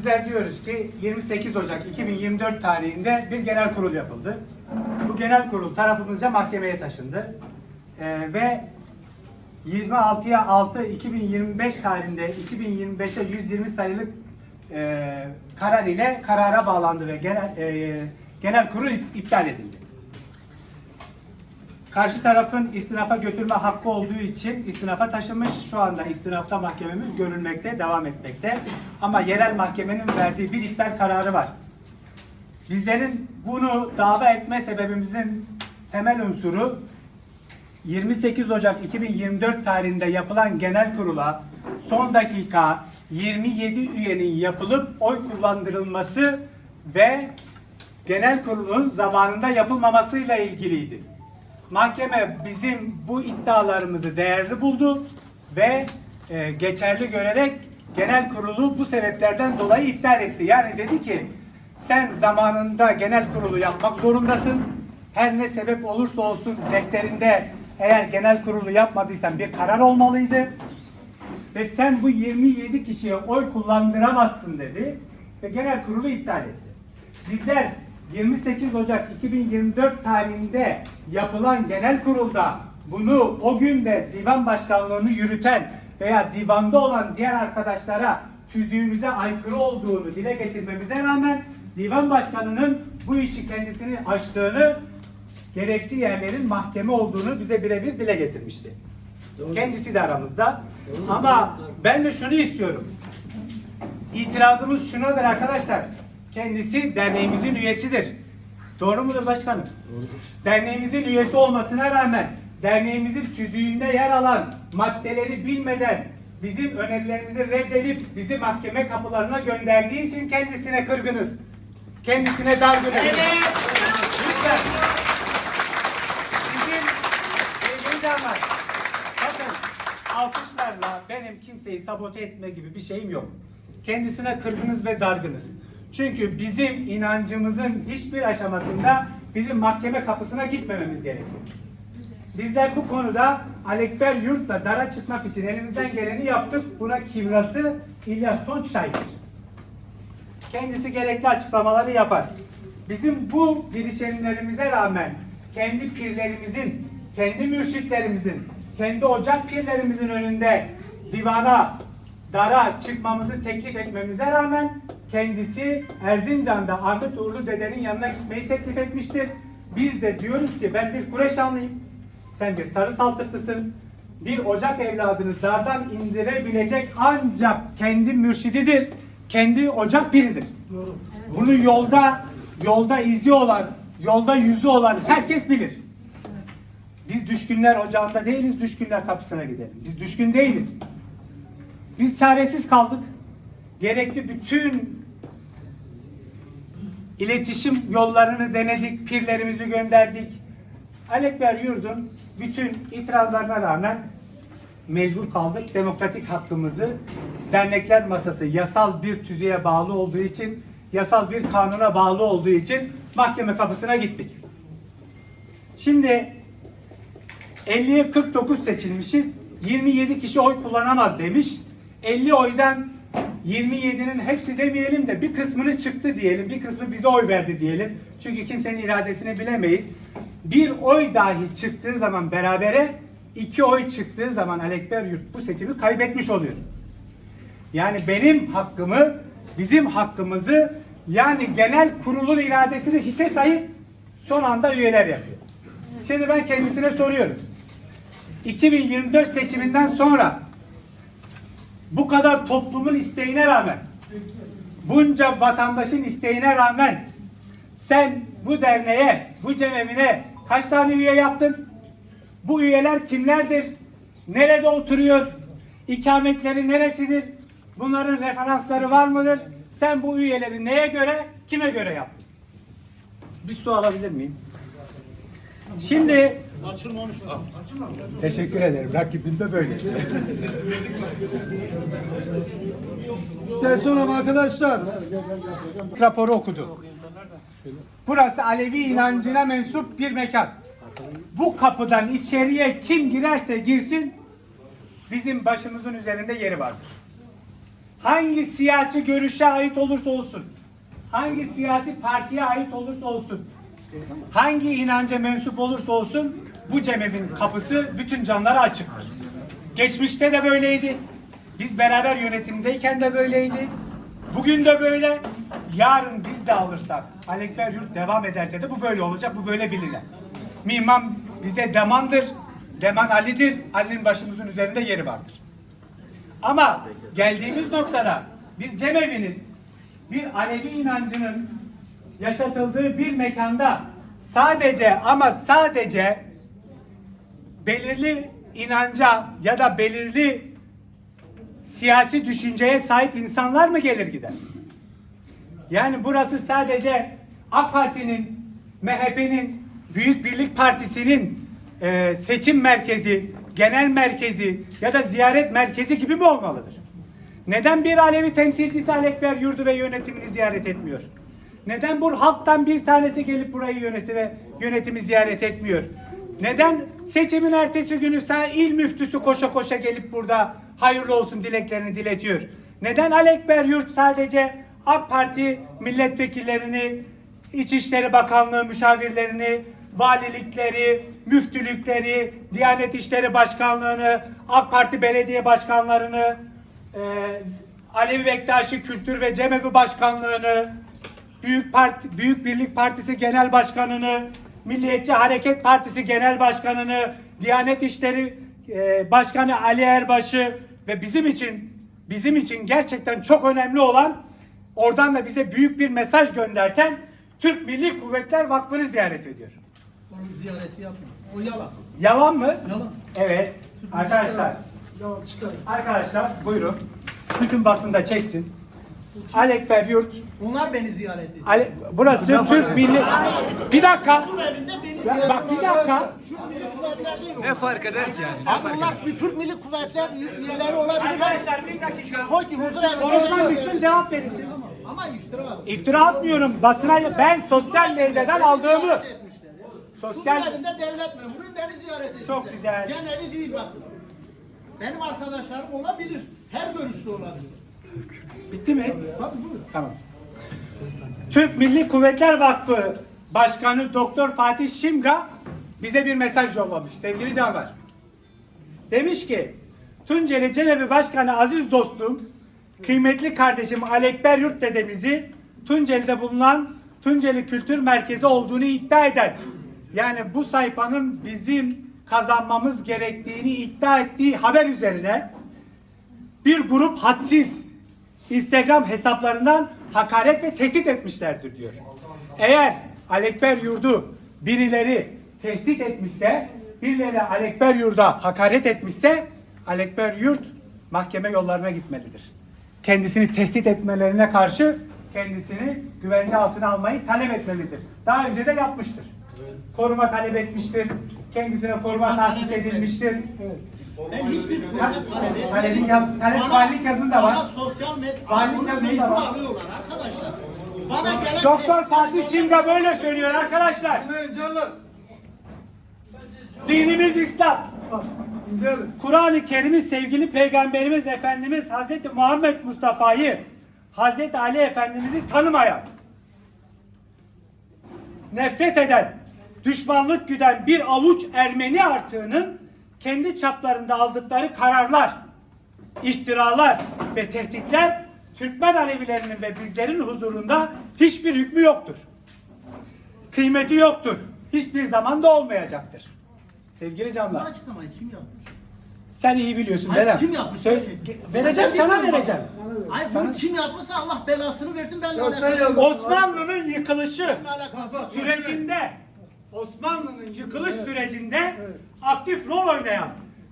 bizler diyoruz ki 28 Ocak 2024 tarihinde bir genel kurul yapıldı. Bu genel kurul tarafımızca mahkemeye taşındı. Ee, ve 26'ya 6 2025 tarihinde 2025'e 120 sayılı e, karar ile karara bağlandı ve genel e, genel kurul iptal edildi. Karşı tarafın istinafa götürme hakkı olduğu için istinafa taşınmış. Şu anda istinafta mahkememiz görülmekte, devam etmekte. Ama yerel mahkemenin verdiği bir iptal kararı var. Bizlerin bunu dava etme sebebimizin temel unsuru 28 Ocak 2024 tarihinde yapılan genel kurula son dakika 27 üyenin yapılıp oy kullandırılması ve genel kurulun zamanında yapılmamasıyla ilgiliydi. Mahkeme bizim bu iddialarımızı değerli buldu ve e, geçerli görerek genel kurulu bu sebeplerden dolayı iptal etti. Yani dedi ki sen zamanında genel kurulu yapmak zorundasın. Her ne sebep olursa olsun defterinde eğer genel kurulu yapmadıysan bir karar olmalıydı. Ve sen bu 27 kişiye oy kullandıramazsın dedi ve genel kurulu iptal etti. Bizler 28 Ocak 2024 tarihinde yapılan genel kurulda bunu o gün de divan başkanlığını yürüten veya divanda olan diğer arkadaşlara tüzüğümüze aykırı olduğunu dile getirmemize rağmen divan başkanının bu işi kendisini açtığını gerekli yerlerin mahkeme olduğunu bize birebir dile getirmişti. Kendisi de aramızda. Ama ben de şunu istiyorum. İtirazımız şunadır arkadaşlar. Kendisi derneğimizin üyesidir. Doğru mudur başkanım? Derneğimizin üyesi olmasına rağmen derneğimizin tüzüğünde yer alan maddeleri bilmeden bizim önerilerimizi reddedip bizi mahkeme kapılarına gönderdiği için kendisine kırgınız. Kendisine dargınız. Lütfen. Bizim sevgili damat, bakın alkışlarla benim kimseyi sabote etme gibi bir şeyim yok. Kendisine kırgınız ve dargınız. Çünkü bizim inancımızın hiçbir aşamasında bizim mahkeme kapısına gitmememiz gerekiyor. Bizler bu konuda Alekber Yurt'la dara çıkmak için elimizden geleni yaptık. Buna kibrası İlyas Tonç şahittir. Kendisi gerekli açıklamaları yapar. Bizim bu girişimlerimize rağmen kendi pirlerimizin, kendi mürşitlerimizin, kendi ocak pirlerimizin önünde divana, dara çıkmamızı teklif etmemize rağmen kendisi Erzincan'da Ahmet Uğurlu dedenin yanına gitmeyi teklif etmiştir. Biz de diyoruz ki ben bir Kureşanlıyım. Sen bir sarı saltıklısın. Bir ocak evladını dardan indirebilecek ancak kendi mürşididir. Kendi ocak biridir. Bunu yolda yolda izi olan, yolda yüzü olan herkes bilir. Biz düşkünler ocağında değiliz, düşkünler kapısına gidelim. Biz düşkün değiliz. Biz çaresiz kaldık. Gerekli bütün iletişim yollarını denedik, pirlerimizi gönderdik. Alekber Yurdun bütün itirazlarına rağmen mecbur kaldık. Demokratik hakkımızı dernekler masası yasal bir tüzüğe bağlı olduğu için, yasal bir kanuna bağlı olduğu için mahkeme kapısına gittik. Şimdi 50'ye 49 seçilmişiz. 27 kişi oy kullanamaz demiş. 50 oydan 27'nin hepsi demeyelim de bir kısmını çıktı diyelim. Bir kısmı bize oy verdi diyelim. Çünkü kimsenin iradesini bilemeyiz. Bir oy dahi çıktığı zaman berabere iki oy çıktığı zaman Alekber Yurt bu seçimi kaybetmiş oluyor. Yani benim hakkımı, bizim hakkımızı yani genel kurulun iradesini hiçe sayıp son anda üyeler yapıyor. Şimdi ben kendisine soruyorum. 2024 seçiminden sonra bu kadar toplumun isteğine rağmen bunca vatandaşın isteğine rağmen sen bu derneğe, bu cemevine kaç tane üye yaptın? Bu üyeler kimlerdir? Nerede oturuyor? İkametleri neresidir? Bunların referansları var mıdır? Sen bu üyeleri neye göre, kime göre yaptın? Bir su alabilir miyim? Şimdi Teşekkür ederim. Rakibinde böyle. İşte sonra arkadaşlar. Raporu okudu. Burası Alevi inancına mensup bir mekan. Bu kapıdan içeriye kim girerse girsin bizim başımızın üzerinde yeri vardır. hangi siyasi görüşe ait olursa olsun, hangi siyasi partiye ait olursa olsun, hangi inanca mensup olursa olsun bu cemevin kapısı bütün canlara açıktır. Geçmişte de böyleydi. Biz beraber yönetimdeyken de böyleydi. Bugün de böyle. Yarın biz de alırsak Alekber Yurt devam ederse de bu böyle olacak. Bu böyle bilinir. Mimam bize demandır. Deman Ali'dir. Ali'nin başımızın üzerinde yeri vardır. Ama geldiğimiz noktada bir cemevinin, bir Alevi inancının yaşatıldığı bir mekanda sadece ama sadece belirli inanca ya da belirli siyasi düşünceye sahip insanlar mı gelir gider? Yani burası sadece AK Parti'nin, MHP'nin, Büyük Birlik Partisi'nin e, seçim merkezi, genel merkezi ya da ziyaret merkezi gibi mi olmalıdır? Neden bir Alevi temsilcisi Alekber yurdu ve yönetimini ziyaret etmiyor? Neden bu halktan bir tanesi gelip burayı yöneti ve yönetimi ziyaret etmiyor? Neden seçimin ertesi günü sen il müftüsü koşa koşa gelip burada hayırlı olsun dileklerini diletiyor? Neden Alekber Yurt sadece AK Parti milletvekillerini, İçişleri Bakanlığı müşavirlerini, valilikleri, müftülükleri, Diyanet İşleri Başkanlığını, AK Parti belediye başkanlarını, e, Alevi Bektaşi Kültür ve Cemevi Başkanlığını, Büyük Parti, Büyük Birlik Partisi Genel Başkanını, Milliyetçi Hareket Partisi Genel Başkanını, Diyanet İşleri e, Başkanı Ali Erbaş'ı ve bizim için bizim için gerçekten çok önemli olan oradan da bize büyük bir mesaj gönderten Türk Milli Kuvvetler Vakfı'nı ziyaret ediyor. Onun ziyareti yapma. O yalan. Yalan mı? Yalan. Evet. Arkadaşlar, Yalan çıkarın. arkadaşlar buyurun. Bütün basında çeksin. Alekber Yurt Onlar beni ziyaret ediyor. Ale, burası Türk Milli... Bir dakika. Evinde beni ziyaret bak bir dakika. Türk Milli Kuvvetler değil Ne fark eder ki yani? Abi onlar bir Türk Milli Kuvvetler üyeleri olabilir. Arkadaşlar bir dakika. Koy ki huzur evinde Konuşman beni bitsin cevap verirsin. Ama iftira var. İftira atmıyorum. Basına ben sosyal medyadan aldığımı. Sosyal Huzur evinde devlet memuru beni ziyaret ediyor. Çok güzel. Cemevi değil bakın. Benim arkadaşlarım olabilir. Her görüşte olabilir. Bitti mi? Tamam. Türk Milli Kuvvetler Vakfı Başkanı Doktor Fatih Şimga bize bir mesaj yollamış sevgili canlar. Demiş ki Tunceli Cenevi Başkanı aziz dostum, kıymetli kardeşim Alekber Yurt dedemizi Tunceli'de bulunan Tunceli Kültür Merkezi olduğunu iddia eden yani bu sayfanın bizim kazanmamız gerektiğini iddia ettiği haber üzerine bir grup hadsiz Instagram hesaplarından hakaret ve tehdit etmişlerdir diyor. Eğer Alekber Yurdu birileri tehdit etmişse, birileri Alekber Yurda hakaret etmişse, Alekber Yurt mahkeme yollarına gitmelidir. Kendisini tehdit etmelerine karşı kendisini güvence altına almayı talep etmelidir. Daha önce de yapmıştır. Koruma talep etmiştir. Kendisine koruma tahsis edilmiştir. Ben hiçbir talep etmedim. Talebin yaz, talep Bana- valilik yazında var. Bana sosyal medya, Valilik bunu mecbur var. alıyorlar arkadaşlar. Bana gelen Doktor Fatih Şimga böyle söylüyor arkadaşlar. Dinimiz İslam. Kur'an-ı Kerim'i sevgili Peygamberimiz Efendimiz Hazreti Muhammed Mustafa'yı Hazreti Ali Efendimiz'i tanımayan, nefret eden, düşmanlık güden bir avuç Ermeni artığının kendi çaplarında aldıkları kararlar, iftiralar ve tehditler Türkmen Alevilerinin ve bizlerin huzurunda hiçbir hükmü yoktur. Kıymeti yoktur. Hiçbir zaman da olmayacaktır. Sevgili Bu canlar. açıklamayı kim yapmış? Sen iyi biliyorsun Hayır, dedem. kim yapmış? Söyle- vereceğim Ben sana vereceğim. bak. Hayır bunu kim yapmışsa Allah belasını versin yapma. Osmanlı'nın yıkılışı sürecinde Osmanlı'nın yıkılış sürecinde aktif rol oynayan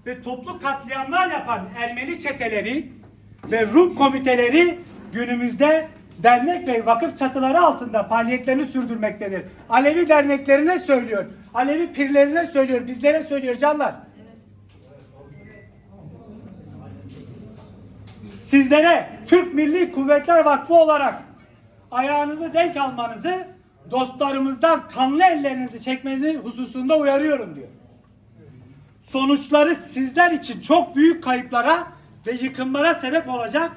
ve toplu katliamlar yapan Ermeni çeteleri ve Rum komiteleri günümüzde dernek ve vakıf çatıları altında faaliyetlerini sürdürmektedir. Alevi derneklerine söylüyor, Alevi pirlerine söylüyor, bizlere söylüyor canlar. Sizlere Türk Milli Kuvvetler Vakfı olarak ayağınızı denk almanızı, dostlarımızdan kanlı ellerinizi çekmenizi hususunda uyarıyorum diyor. Sonuçları sizler için çok büyük kayıplara ve yıkımlara sebep olacak.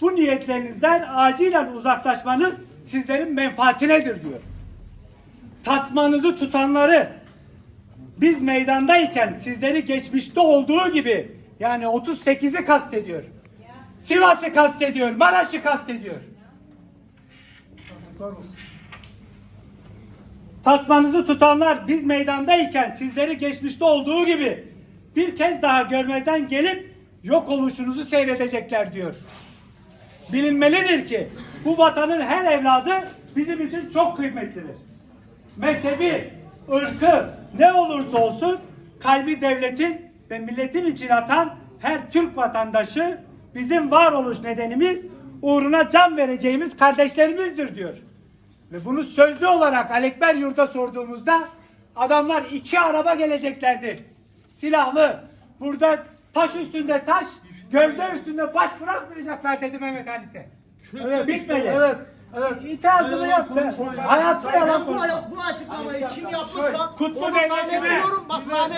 Bu niyetlerinizden acilen uzaklaşmanız sizlerin menfaatinedir diyor. Tasmanızı tutanları biz meydandayken sizleri geçmişte olduğu gibi yani 38'i kastediyor. Sivas'ı kastediyor, Maraş'ı kastediyor. Tasmanızı tutanlar biz meydandayken sizleri geçmişte olduğu gibi bir kez daha görmezden gelip yok oluşunuzu seyredecekler diyor. Bilinmelidir ki bu vatanın her evladı bizim için çok kıymetlidir. Mezhebi, ırkı ne olursa olsun kalbi devletin ve milletin için atan her Türk vatandaşı bizim varoluş nedenimiz uğruna can vereceğimiz kardeşlerimizdir diyor. Ve bunu sözlü olarak Alekber Yurt'a sorduğumuzda adamlar iki araba geleceklerdi. Silahlı. Burada taş üstünde taş, gövde üstünde baş bırakmayacaklar dedi Mehmet Ali'se. Evet, Bitmedi. Evet, evet. İtirazını yaptı. Hayatta yalan Ben bu, bu açıklamayı kim yapmışsa Kutlu devletime,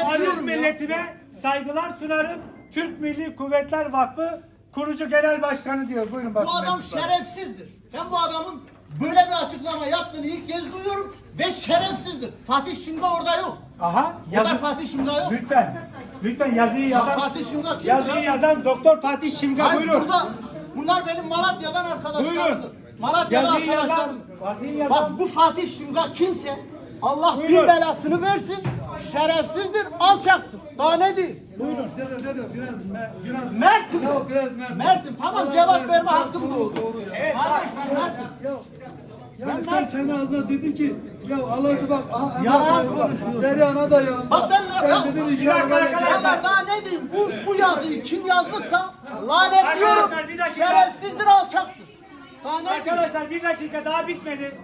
Aziz milletime saygılar sunarım. Türk Milli Kuvvetler Vakfı kurucu genel başkanı diyor. Buyurun Bu basın adam mensupları. şerefsizdir. Ben bu adamın böyle bir açıklama yaptığını ilk kez duyuyorum ve şerefsizdir. Fatih Şimga orada yok. Aha. Orada Yazı, Fatih Şimga yok. lütfen. Lütfen yazıyı yazan, Fatih Şimga kim yazıyı ya? yazan Doktor Fatih Şimga Hayır, buyurun. burada, bunlar benim Malatya'dan arkadaşlarımdır. Buyurun. Malatya'da Yazıyı yazan, arkadaşlarım. yazıyı yazan. Bak bu Fatih Şimga kimse Allah Buyurun. bin belasını versin. Şerefsizdir, alçaktır. Daha ne diyeyim? Buyurun. Dede dede biraz me, biraz Mert'im. Ya biraz mert. Mert'im tamam Yalan cevap verme hakkım Doğru, doğdu. Doğru ya. Kardeş ben Mert'im. Ya, yani Ben sen Mert- kendi ağzına dedin ki ya Allah'sı bak aha, Yalan konuşuyorsun. Deri ana da yalan. Bak ben- Sen ya- dedin arkadaşlar. Ya ben daha ne diyeyim? Bu, bu yazıyı kim yazmışsa lanetliyorum. Arkadaşlar, bir dakika. Şerefsizdir, alçaktır. Daha? Arkadaşlar bir dakika daha bitmedi.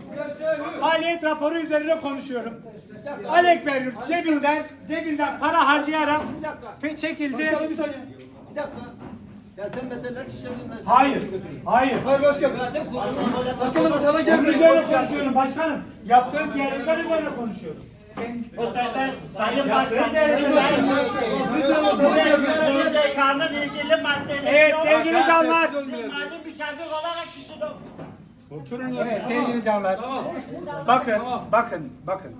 Faaliyet raporu üzerine konuşuyorum. Alek Berrut cebinden cebinden para harcayarak çekildi. Bir dakika. Ya sen meseleler işledin mesela. Hayır. Hayır. Hayır başkanım. Başkanım sana Onun gelmedi. üzerine konuşuyorum başkanım. Yaptığı ziyaretler üzerine konuşuyorum. Bu sefer Sayın Başkan Lütfen sana gelmedi. Size kanun ilgili maddeleri Evet sevgili canlar. mali müşavir olarak kişi Evet sevgili canlar. Bakın, bakın, bakın.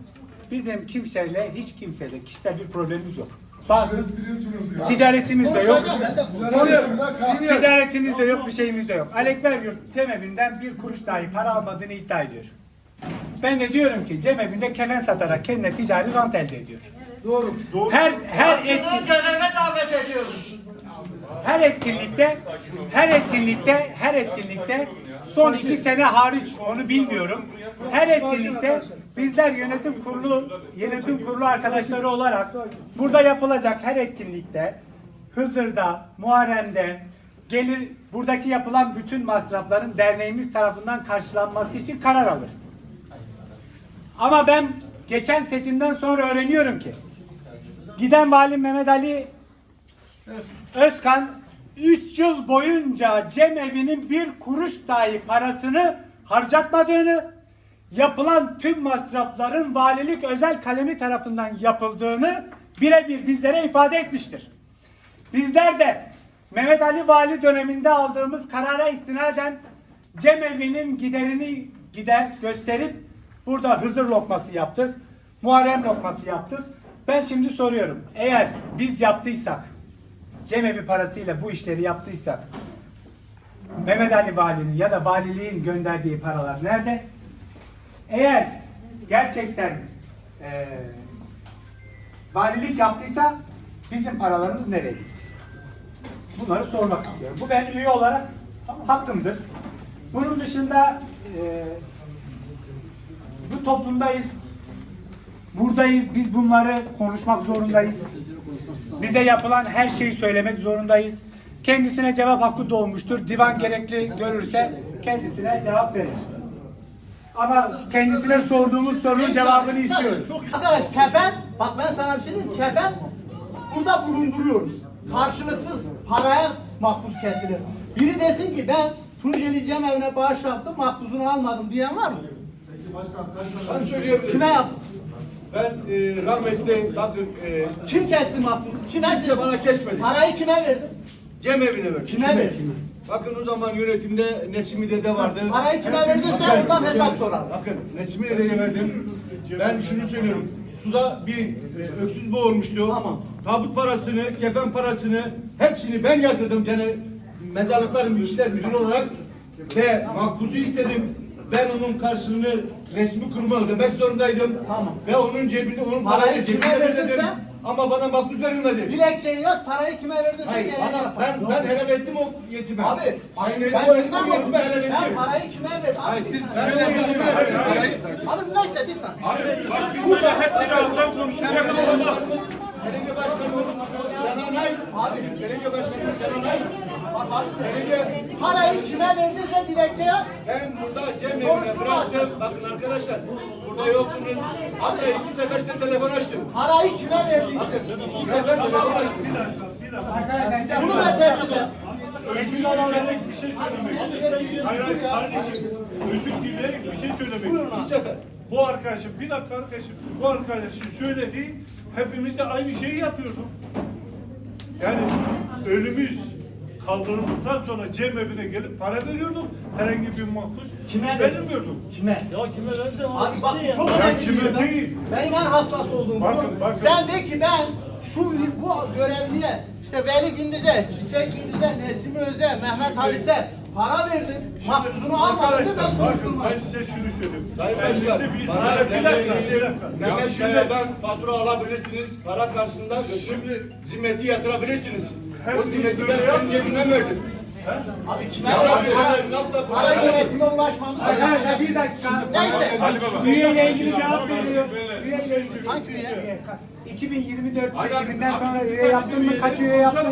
Bizim kimseyle, hiç kimseyle kişisel bir problemimiz yok. Bak, ticaretimiz de yok. Ticaretimiz de yok, bir şeyimiz de yok. Alek Beryurt cemevinden bir kuruş dahi para almadığını iddia ediyor. Ben de diyorum ki cemevinde kefen satarak kendine ticari rant elde ediyor. Doğru. Her her etki, Bunu göreve davet ediyoruz. her etkinlikte her etkinlikte her etkinlikte son iki sene hariç onu bilmiyorum. Her etkinlikte bizler yönetim kurulu yönetim kurulu arkadaşları olarak burada yapılacak her etkinlikte Hızır'da, Muharrem'de gelir buradaki yapılan bütün masrafların derneğimiz tarafından karşılanması için karar alırız. Ama ben geçen seçimden sonra öğreniyorum ki giden vali Mehmet Ali Özkan 3 yıl boyunca cemevinin bir kuruş dahi parasını harcatmadığını, yapılan tüm masrafların valilik özel kalemi tarafından yapıldığını birebir bizlere ifade etmiştir. Bizler de Mehmet Ali Vali döneminde aldığımız karara istinaden cemevinin giderini gider gösterip burada Hızır lokması yaptık. Muharrem lokması yaptık. Ben şimdi soruyorum. Eğer biz yaptıysak cemevi parasıyla bu işleri yaptıysak Mehmet Ali Vali'nin ya da valiliğin gönderdiği paralar nerede? Eğer gerçekten eee valilik yaptıysa bizim paralarımız nereye gitti? Bunları sormak istiyorum. Bu ben üye olarak hakkımdır. Bunun dışında eee, bu toplumdayız. Buradayız. Biz bunları konuşmak zorundayız. Bize yapılan her şeyi söylemek zorundayız. Kendisine cevap hakkı doğmuştur. Divan gerekli görürse kendisine cevap verir. Ama kendisine sorduğumuz sorunun cevabını istiyoruz. Çok arkadaş kefen, bak ben sana bir şey diyeyim. Kefen burada bulunduruyoruz. Karşılıksız paraya makbuz kesilir. Biri desin ki ben Tunceli Cemevine bağış yaptım, makbuzunu almadım diyen var mı? Ben söyleyebilirim. Kime yaptın? Ben e, rahmetli bakın e, Kim kesti makbuzu? Kime kimse bana kesmedi. Parayı kime verdin? Cem evine verdim. Kime verdin? Bakın o zaman yönetimde Nesimi Dede vardı. Parayı kime verdiyse ondan hesap sorar. Bakın Nesimi Dede'ye verdim. Ben şunu söylüyorum. Suda bir e, öksüz boğulmuştu. Tamam. Tabut parasını, kefen parasını hepsini ben yatırdım gene mezarlıkların işler müdürü olarak ve makbuzu istedim. Ben onun karşılığını resmi kuruma ödemek zorundaydım. Tamam. Ve onun cebinde onun Parayı parayı ödedim. Sen? Ama bana makbuz verilmedi. Dilekçeyi yaz, parayı kime verdiyse Hayır, gereğini bana, ben, ben helal ettim o yetime. Abi, Aynen ben o, bilmem o yetime helal Sen ettim. parayı kime verdin? Abi, siz... Ben o yetime helal ettim. Abi neyse bir saniye. Belediye başkanımız Cananay. Abi, belediye başkanımız Cananay. Belediye, Parayı kime verdiyse dilekçe yaz. ben burada Cem evine bıraktım. Bakın arkadaşlar, burada yoktunuz. Hatta iki sefer size telefon açtım. Parayı kime verdiyse. İki sefer telefon açtım. Arkadaşlar Şunu da teslim et. kesin olanları bir şey söylemek istiyorum. Hayır hayır kardeşim özür dileyerek bir şey söylemek istiyorum. İki sefer. Bu arkadaşım bir dakika arkadaşım bu arkadaşın söylediği hepimiz de aynı şeyi yapıyorduk. Yani ölümüz kaldırıldıktan sonra cem evine gelip para veriyorduk. Herhangi bir mahpus Kime verilmiyorduk. Kime? Ya kime o Abi bak işte çok Ya önemli kime değil. Benim en hassas olduğum Bakın, bu. bakın. Sen de ki ben şu bu görevliye işte Veli Gündüz'e, Çiçek Gündüz'e, Nesim Öz'e, Mehmet Halis'e para verdim. Makbuzunu almadım Arkadaşlar ben bakın soruşturma. ben size şunu söyleyeyim. Sayın Elinizde Başkan, bir- bana bir dakika, bir dakika. Ya Mehmet şimdi- Kaya'dan fatura alabilirsiniz. Para karşılığında götürüp Şimdi- zimmeti yatırabilirsiniz. O Hepimiz zimmeti böyle ben kendi cebimden verdim. Abi kime Ya verdim? laf- laf da Para burada- yönetime ulaşmamız Arkadaşlar bir dakika. Neyse. Üyeyle ilgili cevap veriyor. Üyeyle ilgili. Hangi üye? 2024 seçiminden sonra üye yaptın mı? Kaç üye yaptın?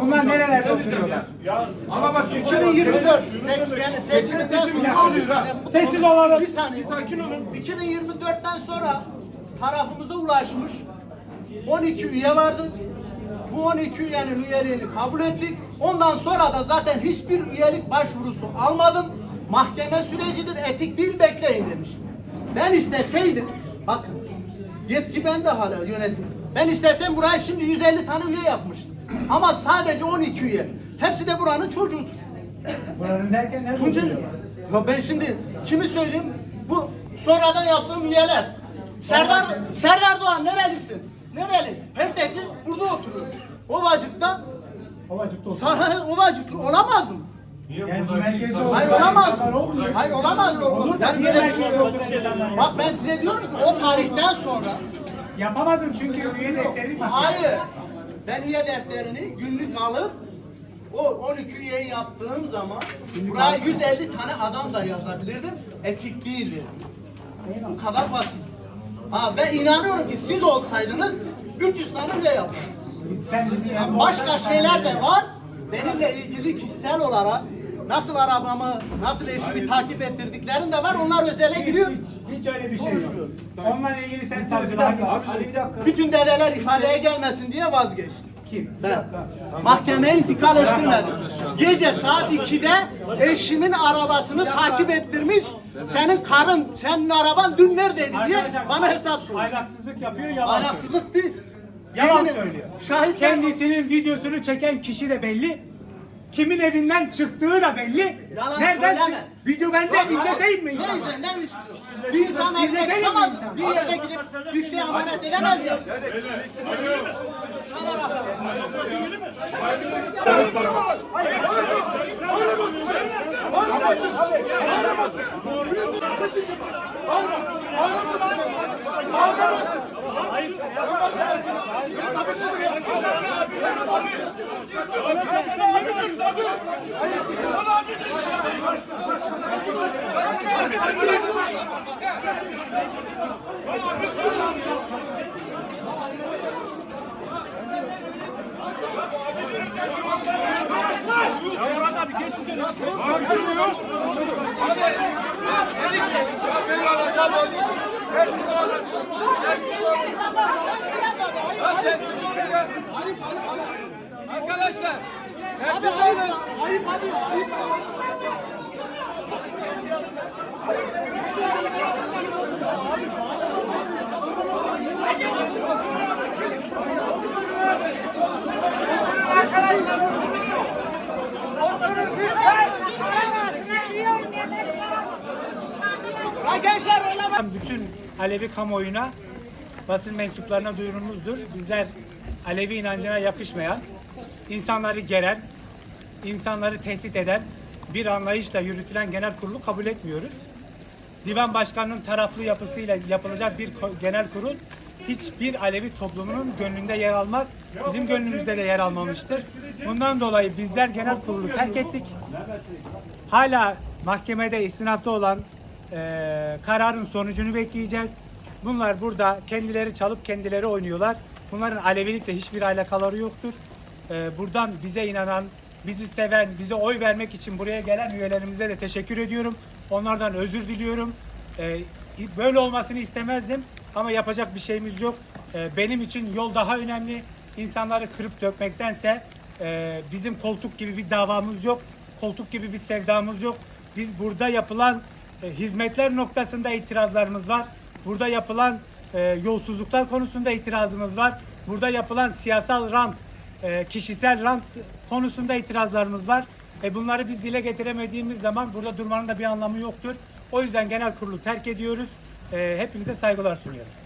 Bunlar nerelerde oturuyorlar? Ya Ama bak 2024 seç, yani seçimden sonra Sessiz olalım. bir saniye. sakin olun. 2024'ten sonra tarafımıza ulaşmış 12 üye vardı. Bu 12 üyenin üyeliğini kabul ettik. Ondan sonra da zaten hiçbir üyelik başvurusu almadım. Mahkeme sürecidir, etik değil bekleyin demiş. Ben isteseydim, bakın yetki bende hala yönetim. Ben istesem buraya şimdi 150 tane üye yapmıştım. Ama sadece 12 üye. Hepsi de buranın çocuğudur. Buranın derken nerede Tuncel, ya ben şimdi kimi söyleyeyim? Bu sonradan yaptığım üyeler. Serdar, Serdar Doğan nerelisin? Nereli? Pertekli burada oturuyor. Ovacık'ta Ovacık'ta oturuyor. Sahra Ovacıklı olamaz mı? Yani bu merkezde Hayır olamaz. Hayır olamaz. Olur da Yani niye şey merkezde oturan Bak ben size diyorum ki o tarihten sonra Yapamadın çünkü üye defteri var. Hayır. Ben üye defterini günlük alıp o 12 üyeyi yaptığım zaman buraya 150 tane adam da yazabilirdim. Etik değildi. Bu kadar basit. Ha ve inanıyorum ki siz olsaydınız 300 tane üye yapar. Yani başka şeyler de var. Benimle ilgili kişisel olarak nasıl arabamı, nasıl eşimi takip ettirdiklerim de var. Onlar özele giriyor. Hiç, hiç öyle bir şey yok. Onunla ilgili sen savcılığa git. Ali bir dakika. Bütün dedeler ifadeye gelmesin diye vazgeçtim. Kim? Ben mahkemeye intikal ettirmedim. Gece saat 2'de eşimin arabasını takip ettirmiş. Senin karın, senin araban dün neredeydi diye Arkadaşlar, bana hesap soruyor. Ahlaksızlık yapıyor, yalan söylüyor. Değil. Yalan Yemin- söylüyor. Şahit Kendisinin videosunu çeken kişi de belli. Kimin evinden çıktığı da belli. Yalan Nereden söyleme. çık? Video bende izleteyim mi? Ne izle, ne istiyorsun? Bir insan evine mi çıkamaz. Bir yerde gidip bir şey emanet edemez mi? Bağırmasın. Bağırmasın. Kızım. Bağırma. Bağırmasın. Bağırmasın. Bağırmasın. Bağırmasın. Arkadaşlar Abi ayıp, ayıp hadi, ayıp. Arkadaşlar Bütün Alevi kamuoyuna, basın mensuplarına duyurumuzdur. Bizler Alevi inancına yakışmayan, insanları geren, insanları tehdit eden bir anlayışla yürütülen genel kurulu kabul etmiyoruz. Divan Başkanı'nın taraflı yapısıyla yapılacak bir genel kurul hiçbir Alevi toplumunun gönlünde yer almaz. Bizim gönlümüzde de yer almamıştır. Bundan dolayı bizler genel kurulu terk ettik. Hala mahkemede istinafta olan eee, kararın sonucunu bekleyeceğiz. Bunlar burada kendileri çalıp kendileri oynuyorlar. Bunların Alevilikle hiçbir alakaları yoktur. Eee, buradan bize inanan, bizi seven, bize oy vermek için buraya gelen üyelerimize de teşekkür ediyorum. Onlardan özür diliyorum. Eee, böyle olmasını istemezdim ama yapacak bir şeyimiz yok. Eee, benim için yol daha önemli. İnsanları kırıp dökmektense eee, bizim koltuk gibi bir davamız yok koltuk gibi bir sevdamız yok. Biz burada yapılan e, hizmetler noktasında itirazlarımız var. Burada yapılan e, yolsuzluklar konusunda itirazımız var. Burada yapılan siyasal rant, e, kişisel rant konusunda itirazlarımız var. E, bunları biz dile getiremediğimiz zaman burada durmanın da bir anlamı yoktur. O yüzden genel kurulu terk ediyoruz. E, hepinize saygılar sunuyorum.